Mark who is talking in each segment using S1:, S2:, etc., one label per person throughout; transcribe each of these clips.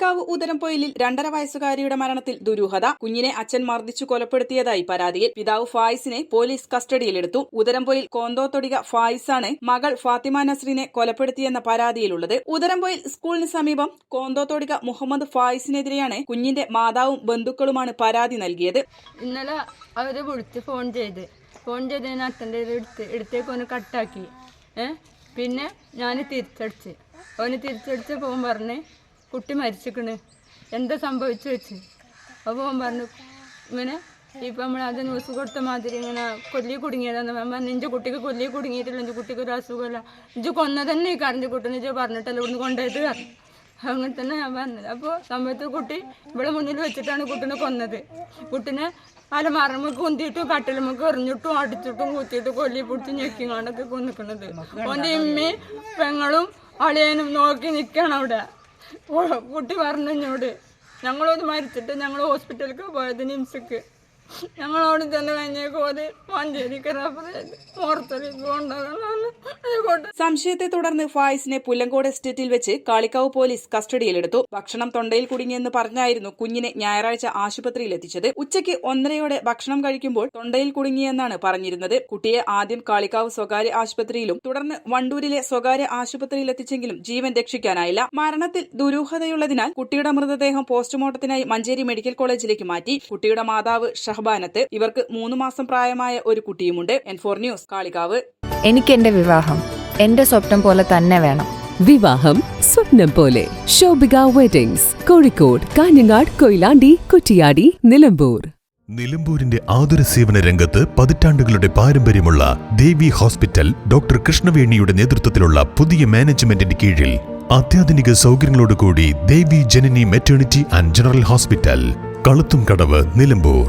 S1: Kalikavu ഉദരംപൊയിലിൽ രണ്ടര വയസ്സുകാരിയുടെ മരണത്തിൽ ദുരൂഹത. കുഞ്ഞിനെ അച്ഛൻ മർദ്ദിച്ചു കൊലപ്പെടുത്തിയതായി പരാതിയിൽ പിതാവ് ഫായിസിനെ പോലീസ് കസ്റ്റഡിയിലെടുത്തു. ഉദരംപൊയിൽ കോന്തോത്തൊടിക ഫായിസാണ് മകൾ ഫാത്തിമ നസ്രീനെ കൊലപ്പെടുത്തിയെന്ന പരാതിയിലുള്ളത്. ഉദരംപൊയിൽ സ്കൂളിന് സമീപം കോന്തോത്തൊടിക മുഹമ്മദ് ഫായിസിനെതിരെയാണ് കുഞ്ഞിന്റെ മാതാവും ബന്ധുക്കളുമാണ് പരാതി നൽകിയത്.
S2: ഇന്നലെ അവർ വിളിച്ച് ഫോൺ ചെയ്ത്. ഫോൺ ചെയ്തതിന് അച്ഛന്റെ എടുത്ത് എടുത്തേക്ക് ഒന്ന് കട്ടാക്കി. പിന്നെ ഞാൻ തിരിച്ചടിച്ച്. അവന് തിരിച്ചടിച്ച് പോകാൻ പറഞ്ഞ് കുട്ടി മരിച്ചിക്കണ് എന്താ സംഭവിച്ചു വെച്ച്? അപ്പോൾ അവൻ പറഞ്ഞു ഇങ്ങനെ ഇപ്പം നമ്മൾ അത് ന്യൂസ് കൊടുത്ത മാതിരി ഇങ്ങനെ കൊല്ലി കുടുങ്ങിയതാന്ന് പറഞ്ഞു. ഇഞ്ച് കുട്ടിക്ക് കൊല്ലി കുടുങ്ങിയിട്ടില്ല എന്റെ കുട്ടിക്ക് ഒരു അസുഖമില്ല. ഇഞ്ച് കൊന്ന തന്നെ ഈ കറിഞ്ഞ കുട്ടീനെ ഇഞ്ച് പറഞ്ഞിട്ടല്ല ഇവിടുന്ന് കൊണ്ടുപോയത് പറഞ്ഞു. അങ്ങനെ തന്നെ ഞാൻ പറഞ്ഞത്. അപ്പോൾ സമയത്ത് കുട്ടി ഇവിടെ മുന്നിൽ വെച്ചിട്ടാണ് കുട്ടീനെ കൊന്നത്. കുട്ടീനെ മറമുക്ക് കുന്തിയിട്ടും കട്ടിലുമ്മക്ക് എറിഞ്ഞിട്ടും അടിച്ചിട്ടും കുത്തിയിട്ടും കൊല്ലി പിടിച്ച് ഞെക്കിങ്ങാണ്ടൊക്കെ കൊന്നിക്കണത് ഓന്റെ ഇമ്മയും പെങ്ങളും അളിയനും നോക്കി നിൽക്കണം അവിടെ. കുട്ടി പറഞ്ഞോട് ഞങ്ങളൊന്ന് മരിച്ചിട്ട് ഞങ്ങൾ ഹോസ്പിറ്റലിലേക്ക് പോയത് നിംസക്ക്. ഞങ്ങളവിടെ അവിടെ തന്നെ പോത് മഞ്ചേരിക്ക് റഫർ
S1: സംശയത്തെ തുടർന്ന് ഫായിസിനെ പുല്ലങ്കോട് എസ്റ്റേറ്റിൽ വെച്ച് കാളിക്കാവ് പോലീസ് കസ്റ്റഡിയിലെടുത്തു. ഭക്ഷണം തൊണ്ടയിൽ കുടുങ്ങിയെന്ന് പറഞ്ഞായിരുന്നു കുഞ്ഞിനെ ഞായറാഴ്ച ആശുപത്രിയിൽ എത്തിച്ചത്. ഉച്ചയ്ക്ക് ഒന്നരയോടെ ഭക്ഷണം കഴിക്കുമ്പോൾ തൊണ്ടയിൽ കുടുങ്ങിയെന്നാണ് പറഞ്ഞിരുന്നത്. കുട്ടിയെ ആദ്യം കാളിക്കാവ് സ്വകാര്യ ആശുപത്രിയിലും തുടർന്ന് വണ്ടൂരിലെ സ്വകാര്യ ആശുപത്രിയിൽ എത്തിച്ചെങ്കിലും ജീവൻ രക്ഷിക്കാനായില്ല. മരണത്തിൽ ദുരൂഹതയുള്ളതിനാൽ കുട്ടിയുടെ മൃതദേഹം പോസ്റ്റ്മോർട്ടത്തിനായി മഞ്ചേരി മെഡിക്കൽ കോളേജിലേക്ക് മാറ്റി. കുട്ടിയുടെ മാതാവ് ഷഹബാനത്ത് ഇവർക്ക് മൂന്ന് മാസം പ്രായമായ ഒരു കുട്ടിയുമുണ്ട്. എൻഫോർ ന്യൂസ് കാളികാവ്.
S3: എനിക്ക് എന്റെ വിവാഹം എന്റെ സ്വപ്നം പോലെ തന്നെ വേണം.
S4: വിവാഹം സ്വപ്നം പോലെ. ശോഭിക വെഡിങ്സ് കോഴിക്കോട് കാഞ്ഞങ്ങാട് കൊയിലാണ്ടി കുറ്റിയാടി നിലമ്പൂർ.
S5: നിലമ്പൂരിന്റെ ആതുര സേവന രംഗത്ത് പതിറ്റാണ്ടുകളുടെ പാരമ്പര്യമുള്ള ദേവി ഹോസ്പിറ്റൽ ഡോക്ടർ കൃഷ്ണവേണിയുടെ നേതൃത്വത്തിലുള്ള പുതിയ മാനേജ്മെന്റിന്റെ കീഴിൽ അത്യാധുനിക സൗകര്യങ്ങളോടുകൂടി Devi Janani maternity and general hospital Kaluthum Kadavu Nilambur.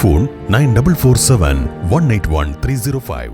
S5: Phone nine double four seven one eight one three zero five